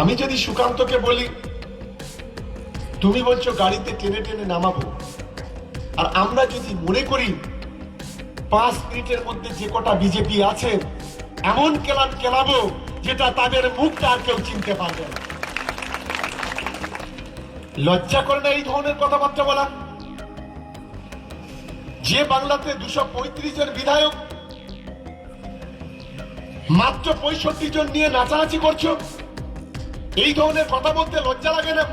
আমি যদি সুকান্তকে বলি, তুমি বলছো গাড়িতে টেনে টেনে নামাবো, আর আমরা যদি মনে করি পাঁচ মিনিটের মধ্যে যে কটা বিজেপি আছে, এমন কেলান কেলাবো যেটা তাদের মুখটা আর কেউ চিনতে পারবে না। লজ্জা করে না এই ধরনের কথাবার্তা বলা? যে বাংলাতে দুশো পঁয়ত্রিশ জন বিধায়ক, মাত্র পঁয়ষট্টি জন নিয়ে নাচানাচি করছ? এই ধরনের কথা বলতে লজ্জা লাগে না।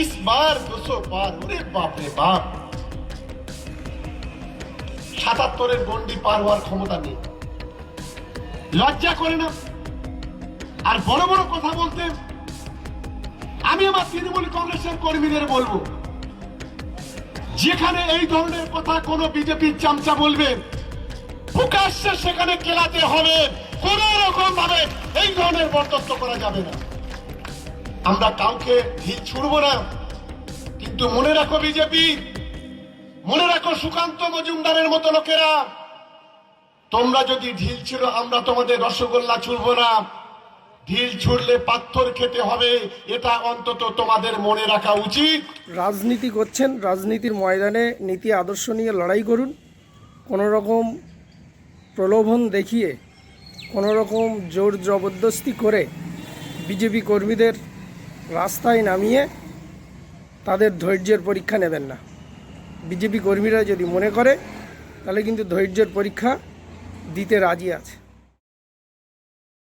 ইস দুশো ওরে বাপ। সাতাত্তরের গন্ডি পার হওয়ার ক্ষমতা নেই। লজ্জা করে না। আর বড় বড় কথা বলতে আমি আমার তৃণমূল কংগ্রেসের কর্মীদের বলব, যেখানে এই ধরনের কথা কোন বিজেপির চামচা বলবে সেখানে কেলাতে হবে, কোন রকম ভাবে এই ধরনের বরদত্ত করা যাবে না। আমরা কাউকে ঢিল ছুড়ব না। কিন্তু মনে রাখো বিজেপি মনে রাখো সুকান্ত মজুমদারের মতো লোকেরা, তোমরা যদি ঢিল ছিল আমরা তোমাদের রসগোল্লা ছুড়বো না। ঢিল ছুড়লে পাথর খেতে হবে, এটা অন্তত তোমাদের মনে রাখা উচিত। রাজনীতি করছেন, রাজনীতির ময়দানে নীতি আদর্শ নিয়ে লড়াই করুন। কোনো রকম প্রলোভন দেখিয়ে কোনো রকম জোর জবরদস্তি করে বিজেপি কর্মীদের রাস্তায় নামিয়ে তাদের ধৈর্যের পরীক্ষা নেবেন না। বিজেপি কর্মীরা যদি মনে করে, তাহলে কিন্তু ধৈর্যের পরীক্ষা দিতে রাজি আছে।